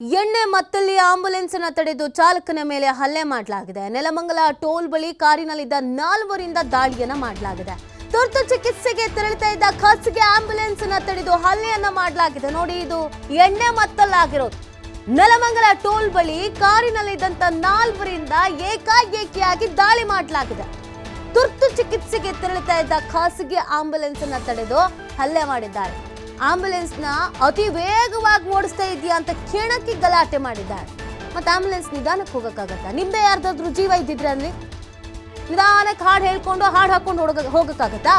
ಎಣ್ಣೆ ಮತ್ತಲ್ಲಿ ಆಂಬುಲೆನ್ಸ್ ಅನ್ನ ತಡೆದು ಚಾಲಕನ ಮೇಲೆ ಹಲ್ಲೆ ಮಾಡಲಾಗಿದೆ. ನೆಲಮಂಗಲ ಟೋಲ್ ಬಳಿ ಕಾರಿನಲ್ಲಿದ್ದ ನಾಲ್ವರಿಂದ ದಾಳಿಯನ್ನ ಮಾಡಲಾಗಿದೆ. ತುರ್ತು ಚಿಕಿತ್ಸೆಗೆ ತೆರಳುತ್ತಾ ಇದ್ದ ಖಾಸಗಿ ಆಂಬುಲೆನ್ಸ್ ಅನ್ನ ತಡೆದು ಹಲ್ಲೆಯನ್ನ ಮಾಡಲಾಗಿದೆ. ನೋಡಿ, ಇದು ಎಣ್ಣೆ ಮತ್ತಲ್ಲಾಗಿರೋದು. ನೆಲಮಂಗಲ ಟೋಲ್ ಬಳಿ ಕಾರಿನಲ್ಲಿದ್ದಂತ ನಾಲ್ವರಿಂದ ಏಕಾಏಕಿಯಾಗಿ ದಾಳಿ ಮಾಡಲಾಗಿದೆ. ತುರ್ತು ಚಿಕಿತ್ಸೆಗೆ ತೆರಳುತ್ತಾ ಇದ್ದ ಖಾಸಗಿ ಆಂಬುಲೆನ್ಸ್ ಅನ್ನ ತಡೆದು ಹಲ್ಲೆ ಮಾಡಿದ್ದಾರೆ. ಆಂಬುಲೆನ್ಸ್ನ ಅತಿ ವೇಗವಾಗಿ ಓಡಿಸ್ತಾ ಇದೆಯಾ ಅಂತ ಕೇಳಕ್ಕೆ ಗಲಾಟೆ ಮಾಡಿದ್ದಾರೆ. ಮತ್ತೆ ಆಂಬುಲೆನ್ಸ್ ನಿಧಾನಕ್ಕೆ ಹೋಗೋಕ್ಕಾಗತ್ತಾ? ನಿಮ್ದೇ ಯಾರ್ದಾದ್ರೂ ಜೀವ ಇದ್ದಿದ್ರೆ ಅಲ್ಲಿ? ನಿಧಾನಕ್ಕೆ ಹಾಡು ಹೇಳ್ಕೊಂಡು, ಹಾಡು ಹಾಕೊಂಡು ಹೋಗ, ಹೋಗಕ್ಕಾಗತ್ತಾ?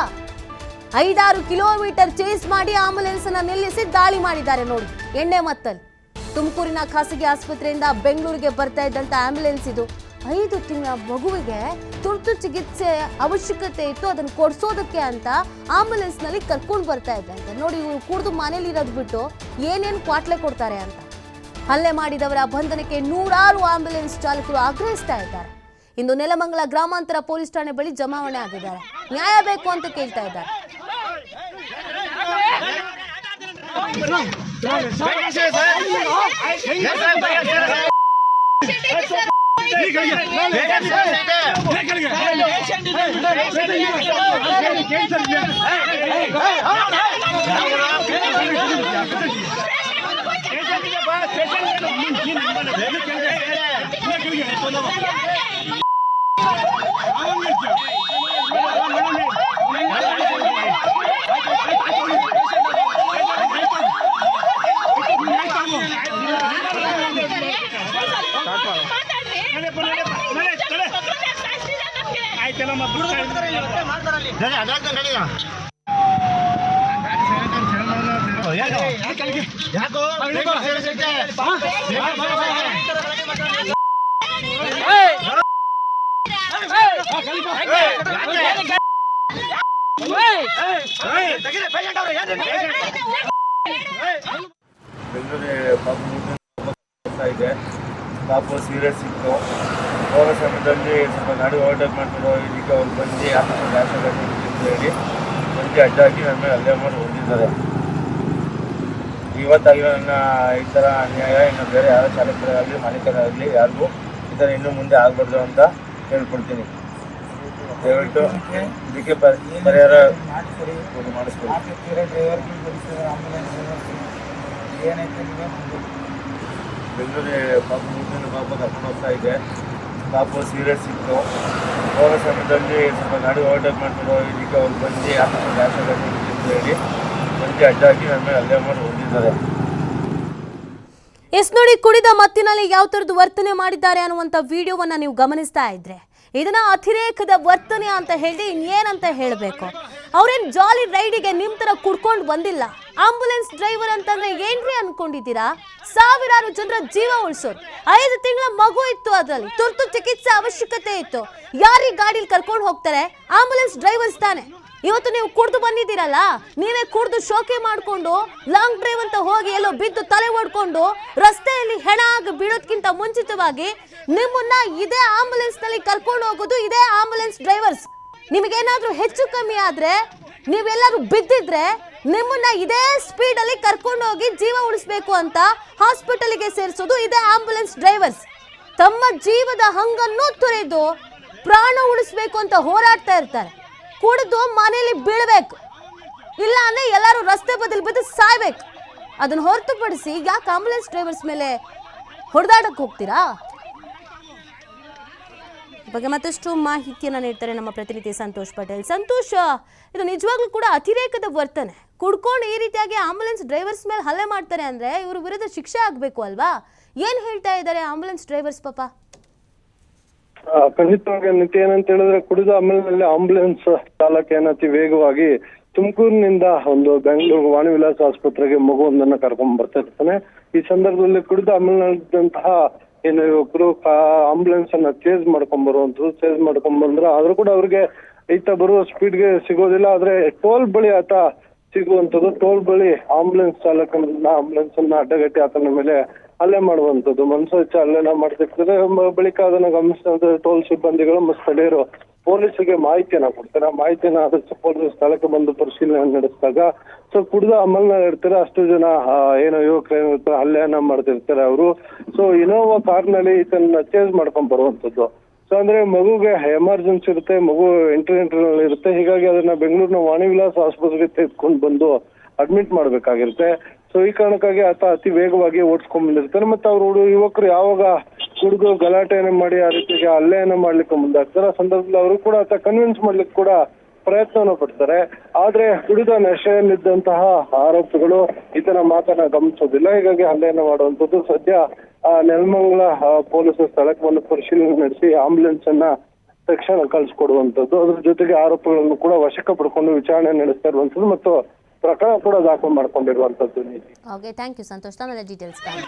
ಐದಾರು ಕಿಲೋಮೀಟರ್ ಚೇಸ್ ಮಾಡಿ ಆಂಬುಲೆನ್ಸ್ ಅನ್ನ ನಿಲ್ಲಿಸಿ ದಾಳಿ ಮಾಡಿದ್ದಾರೆ ನೋಡಿ. ಎಣ್ಣೆ ಮತ್ತಲ್ಲಿ. ತುಮಕೂರಿನ ಖಾಸಗಿ ಆಸ್ಪತ್ರೆಯಿಂದ ಬೆಂಗಳೂರಿಗೆ ಬರ್ತಾ ಇದ್ದಂತ ಆಂಬ್ಯುಲೆನ್ಸ್ ಇದು. ಐದು ತಿಂಗಳ ಮಗುವಿಗೆ ತುರ್ತು ಚಿಕಿತ್ಸೆ ಅವಶ್ಯಕತೆ ಇತ್ತು ಅದನ್ನು ಕೊಡಿಸೋದಕ್ಕೆ ಅಂತ ಆಂಬುಲೆನ್ಸ್ನಲ್ಲಿ ಕರ್ಕೊಂಡು ಬರ್ತಾ ಇದ್ದಂತೆ ನೋಡಿ ಇವರು ಕುಡಿದು ಮನೇಲಿ ಇರೋದು ಬಿಟ್ಟು ಏನೇನು ಕ್ವಾಟ್ಲೆ ಕೊಡ್ತಾರೆ ಅಂತ ಹಲ್ಲೆ ಮಾಡಿದವರ ಬಂಧನಕ್ಕೆ ನೂರಾರು ಆಂಬ್ಯುಲೆನ್ಸ್ ಚಾಲಕರು ಆಗ್ರಹಿಸ್ತಾ ಇದ್ದಾರೆ ಇಂದು ನೆಲಮಂಗಲ ಗ್ರಾಮಾಂತರ ಪೊಲೀಸ್ ಠಾಣೆ ಬಳಿ ಜಮಾವಣೆ ಆಗಿದ್ದಾರೆ ನ್ಯಾಯ ಬೇಕು ಅಂತ ಕೇಳ್ತಾ ಇದ್ದಾರೆ निकल गया निकल गया कैंसर दिया ಯಾಕೋ ಬೆಂಗಳೂರು ಪಾಪ ಇದೆ ಪಾಪ ಸೀರಿಯಸ್ ಇತ್ತು ಹೋಗೋ ಸಮಯದಲ್ಲಿ ಸ್ವಲ್ಪ ಗಾಡಿ ಓವರ್ಟೇಕ್ ಮಾಡ್ಕೊಂಡು ಇದಕ್ಕೆ ಅವ್ರು ಬಂದು ಆಫೀಸ್ ಡ್ಯಾಶ್ ಅಂತ ಹೇಳಿ. ಬಂದು ಅಡ್ಡ ಹಾಕಿ ನನ್ನ ಮೇಲೆ ಅಲ್ಲೇ ಮಾಡಿ ಹೊಡೆದಿದ್ದಾರೆ. ಇವತ್ತಾಗಿರೋ ನನ್ನ ಈ ಥರ ಅನ್ಯಾಯ ಇನ್ನು ಬೇರೆ ಯಾರೋ ಚಾಲಕರಾಗಲಿ ಮಾಲೀಕರಾಗಲಿ ಯಾರಿಗೂ ಈ ಥರ ಇನ್ನೂ ಮುಂದೆ ಆಗಬಾರ್ದು ಅಂತ ಹೇಳ್ಕೊಡ್ತೀನಿ. ದಯವಿಟ್ಟು ಇದಕ್ಕೆ ಪರಿ- ಪರಿಹಾರ ಮಾಡಿಸ್ಕೊಡಿ. ಬೆಂಗಳೂರು ಪಾಪ ಮೂರು ಪಾಪ ಕರ್ಕೊಂಡು ಹೋಗ್ತಾ ಇದೆ. ಪಾಪ ಸೀರಿಯಸ್ ಇತ್ತು. ಹೋಗೋ ಸಮಯದಲ್ಲಿ ಸ್ವಲ್ಪ ಗಾಡಿ ಓವರ್ಟೇಕ್ ಮಾಡ್ಕೊಂಡು ಇದಕ್ಕೆ ಅವ್ರು ಬಂದು ಯಾಕೆ ಡ್ಯಾಶ್ ಅಂತ ಹೇಳಿ ಬಂದು ಅಡ್ಡಾಕಿ ನನ್ನ ಮೇಲೆ ಅಲ್ಲೇ ಮಾಡಿ ಹೊಡೆದಿದ್ದಾರೆ. ಎಸ್ ನೋಡಿ, ಕುಡಿದ ಮತ್ತಿನಲ್ಲಿ ಯಾವ ತರದ್ದು ವರ್ತನೆ ಮಾಡಿದ್ದಾರೆ ಅನ್ನುವಂಥ ವಿಡಿಯೋವನ್ನು ನೀವು ಗಮನಿಸ್ತಾ ಇದ್ರೆ. ಇದನ್ನ ಅತಿರೇಕದ ವರ್ತನೆ ಅಂತ ಹೇಳಿ ಇನ್ನೇನಂತ ಹೇಳಬೇಕು? ಅವ್ರೇನ್ ಜಾಲಿ ರೈಡಿಗೆ ನಿಮ್ ತರ ಕುಡ್ಕೊಂಡು ಬಂದಿಲ್ಲ? ಆಂಬುಲೆನ್ಸ್ ಡ್ರೈವರ್ ಅಂತಂದ್ರೆ ಏನ್ರಿ ಅನ್ಕೊಂಡಿದ್ದೀರಾ? ಸಾವಿರಾರು ಜನರ ಜೀವ ಉಳಿಸೋದು ಐದು ತಿಂಗಳ ಮಗು ಇತ್ತು ಅದರಲ್ಲಿ. ತುರ್ತು ಚಿಕಿತ್ಸೆ ಅವಶ್ಯಕತೆ ಇತ್ತು. ಯಾರಿಗೆ ಗಾಡಿಲಿ ಕರ್ಕೊಂಡು ಹೋಗ್ತಾರೆ? ಆಂಬುಲೆನ್ಸ್ ಡ್ರೈವರ್ಸ್ ತಾನೆ. ಇವತ್ತು ನೀವು ಕುಡ್ದು ಬಂದಿದ್ದೀರಲ್ಲ? ನೀವೇ ಕುಡ್ದು ಶೋಕಿ ಮಾಡ್ಕೊಂಡು ಲಾಂಗ್ ಡ್ರೈವ್ ಅಂತ ಹೋಗಿ ಎಲ್ಲೋ ಬಿದ್ದು ತಲೆ ಓಡ್ಕೊಂಡು, ರಸ್ತೆಯಲ್ಲಿ ಹೆಣ ಆಗಿ ಬೀಳೋದ್ಕಿಂತ ಮುಂಚಿತವಾಗಿ ನಿಮ್ಮನ್ನ ಇದೇ ಆಂಬುಲೆನ್ಸ್ನಲ್ಲಿ ಕರ್ಕೊಂಡು ಹೋಗೋದು ಇದೇ ಆಂಬುಲೆನ್ಸ್ ಡ್ರೈವರ್ಸ್ ನಿಮಗೇನಾದ್ರೂ ಹೆಚ್ಚು ಕಮ್ಮಿ ಆದ್ರೆ ನೀವೆಲ್ಲರೂ ಬಿದ್ದಿದ್ರೆ ನಿಮ್ಮನ್ನ ಇದೇ ಸ್ಪೀಡ್ ಅಲ್ಲಿ ಕರ್ಕೊಂಡು ಹೋಗಿ ಜೀವ ಉಳಿಸ್ಬೇಕು ಅಂತ ಹಾಸ್ಪಿಟಲ್ಗೆ ಸೇರಿಸೋದು ಇದೇ ಆಂಬುಲೆನ್ಸ್ ಡ್ರೈವರ್ಸ್. ತಮ್ಮ ಜೀವದ ಹಂಗನ್ನು ತೊರೆದು ಪ್ರಾಣ ಉಳಿಸ್ಬೇಕು ಅಂತ ಹೋರಾಡ್ತಾ ಇರ್ತಾರೆ. ಕುಡಿದು ಮನೇಲಿ ಬೀಳ್ಬೇಕು. ಇಲ್ಲ ಅಂದ್ರೆ ಎಲ್ಲರೂ ರಸ್ತೆ ಬದಲು ಬಿದ್ದು ಸಾಯ್ಬೇಕು. ಅದನ್ನ ಹೊರತುಪಡಿಸಿ ಯಾಕೆ ಆಂಬುಲೆನ್ಸ್ ಡ್ರೈವರ್ಸ್ ಮೇಲೆ ಹೊಡೆದಾಡಕ್ಕೆ ಹೋಗ್ತೀರಾ? ಬಗ್ಗೆ ಮತ್ತಷ್ಟು ಮಾಹಿತಿಯನ್ನ ನೀಡ್ತಾರೆ ನಮ್ಮ ಪ್ರತಿನಿಧಿ ಸಂತೋಷ್ ಪಟೇಲ್. ಸಂತೋಷ, ಇದು ನಿಜವಾಗ್ಲೂ ಕೂಡ ಅತಿರೇಕದ ವರ್ತನೆ. ಕುಡ್ಕೊಂಡು ಈ ರೀತಿಯಾಗಿ ಆಂಬುಲೆನ್ಸ್ ಡ್ರೈವರ್ಸ್ ಮೇಲೆ ಹಲ್ಲೆ ಮಾಡ್ತಾರೆ ಅಂದ್ರೆ ಇವ್ರ ವಿರುದ್ಧ ಶಿಕ್ಷೆ ಆಗ್ಬೇಕು ಅಲ್ವಾ? ಏನ್ ಹೇಳ್ತಾ ಇದ್ದಾರೆ ಆಂಬುಲೆನ್ಸ್ ಡ್ರೈವರ್ಸ್ ಪಾಪ? ಖಂಡಿತವಾಗಿ ನಿತ್ಯ ಏನಂತ ಹೇಳಿದ್ರೆ ಕುಡಿದ ಆಮೇಲೆ ಆಂಬುಲೆನ್ಸ್ ಚಾಲಕ ಏನತಿ ವೇಗವಾಗಿ ತುಮಕೂರಿನಿಂದ ಒಂದು ಬೆಂಗಳೂರು ವಾಣಿ ವಿಲಾಸ ಆಸ್ಪತ್ರೆಗೆ ಮಗುವೊಂದನ್ನ ಕರ್ಕೊಂಡ್ ಬರ್ತಾ ಇರ್ತಾನೆ. ಈ ಸಂದರ್ಭದಲ್ಲಿ ಕುಡಿದ ಅಮಲಿನಲ್ಲಿದ್ದಂತಹ ಏನು ಕಾ ಆಂಬುಲೆನ್ಸ್ ಅನ್ನ ಚೇಸ್ ಮಾಡ್ಕೊಂಡ್ ಬರುವಂತದ್ದು ಚೇಸ್ ಮಾಡ್ಕೊಂಡ್ ಬಂದ್ರೆ ಆದ್ರೂ ಕೂಡ ಅವ್ರಿಗೆ ಈತ ಬರುವ ಸ್ಪೀಡ್ಗೆ ಸಿಗೋದಿಲ್ಲ, ಆದ್ರೆ ಟೋಲ್ ಬಳಿ ಆತ ಸಿಗುವಂತದ್ದು ಟೋಲ್ ಬಳಿ ಆಂಬುಲೆನ್ಸ್ ಚಾಲಕನ ಆಂಬುಲೆನ್ಸ್ ಅನ್ನ ಅಡ್ಡಗಟ್ಟಿ ಆತನ ಮೇಲೆ ಅಲ್ಲೇ ಮಾಡುವಂತದ್ದು ಮನಸ್ಸು ಹಲ್ಲೆನ ಮಾಡ್ತಿರ್ತಾರೆ. ಬಳಿಕ ಅದನ್ನ ಗಮನಿಸಿದ ಟೋಲ್ ಸಿಬ್ಬಂದಿಗಳು ಸ್ಥಳೀಯರು ಪೊಲೀಸರಿಗೆ ಮಾಹಿತಿಯನ್ನ ಕೊಡ್ತಾರೆ. ಆ ಮಾಹಿತಿಯನ್ನ ಆದಷ್ಟು ಪೊಲೀಸ್ ಸ್ಥಳಕ್ಕೆ ಬಂದು ಪರಿಶೀಲನೆ ನಡೆಸಿದಾಗ ಸೊ ಕುಡಿದ ಅಮಲ್ನ ಇರ್ತಾರೆ. ಅಷ್ಟು ಜನ ಏನೋ ಯುವಕರು ಏನಿರ್ತಾರೆ ಹಲ್ಲೆಯನ್ನ ಮಾಡ್ತಿರ್ತಾರೆ ಅವರು. ಸೊ ಇನೋವಾ ಕಾರ್ನಲ್ಲಿ ಈತನ ಚೇಂಜ್ ಮಾಡ್ಕೊಂಡ್ ಬರುವಂತದ್ದು ಸೊ ಅಂದ್ರೆ ಮಗುಗೆ ಎಮರ್ಜೆನ್ಸಿ ಇರುತ್ತೆ, ಮಗು ಎಂಟ್ರಿ ಎಂಟ್ರಿನಲ್ಲಿ ಇರುತ್ತೆ. ಹೀಗಾಗಿ ಅದನ್ನ ಬೆಂಗಳೂರಿನ ವಾಣಿ ವಿಲಾಸ್ ಆಸ್ಪತ್ರೆಗೆ ತೆಗೆದುಕೊಂಡು ಬಂದು ಅಡ್ಮಿಟ್ ಮಾಡ್ಬೇಕಾಗಿರುತ್ತೆ. ಸೊ ಈ ಕಾರಣಕ್ಕಾಗಿ ಆತ ಅತಿ ವೇಗವಾಗಿ ಓಡಿಸ್ಕೊಂಡ್ ಬಂದಿರ್ತಾರೆ. ಮತ್ತೆ ಅವರು ಯುವಕರು ಯಾವಾಗ ಹುಡುಗರು ಗಲಾಟೆಯನ್ನ ಮಾಡಿ ಆ ರೀತಿಗೆ ಹಲ್ಲೆಯನ್ನ ಮಾಡ್ಲಿಕ್ಕೆ ಮುಂದಾಗ್ತಾರೆ. ಆ ಸಂದರ್ಭದಲ್ಲಿ ಅವರು ಕೂಡ ಆತ ಕನ್ವಿನ್ಸ್ ಮಾಡ್ಲಿಕ್ಕೆ ಕೂಡ ಪ್ರಯತ್ನವನ್ನು ಪಡ್ತಾರೆ. ಆದ್ರೆ ಕುಡಿದ ನಶೆಯಲ್ಲಿದ್ದಂತಹ ಆರೋಪಿಗಳು ಈತನ ಮಾತನ್ನ ಗಮನಿಸೋದಿಲ್ಲ. ಹೀಗಾಗಿ ಹಲ್ಲೆಯನ್ನು ಮಾಡುವಂತದ್ದು ಸದ್ಯ ನೆಲಮಂಗಲ ಪೊಲೀಸರ ಪೊಲೀಸರು ಸ್ಥಳಕ್ಕೆ ಬಂದು ಪರಿಶೀಲನೆ ನಡೆಸಿ ಆಂಬುಲೆನ್ಸ್ ಅನ್ನ ತಕ್ಷಣ ಕಳಿಸ್ಕೊಡುವಂತದ್ದು ಅದ್ರ ಜೊತೆಗೆ ಆರೋಪಿಗಳನ್ನು ಕೂಡ ವಶಕ್ಕೆ ಪಡ್ಕೊಂಡು ವಿಚಾರಣೆ ನಡೆಸ್ತಾ ಇರುವಂಥದ್ದು. ಮತ್ತು ಪ್ರಕರಣ ಕೂಡ ದಾಖಲು ಮಾಡ್ಕೊಂಡಿರುವಂತದ್ದು ಓಕೆ ಥ್ಯಾಂಕ್ ಯು ಸಂತೋಷ್ ತಮ್ಮೆಲ್ಲ ಡೀಟೇಲ್ಸ್ ಕಾಣಿ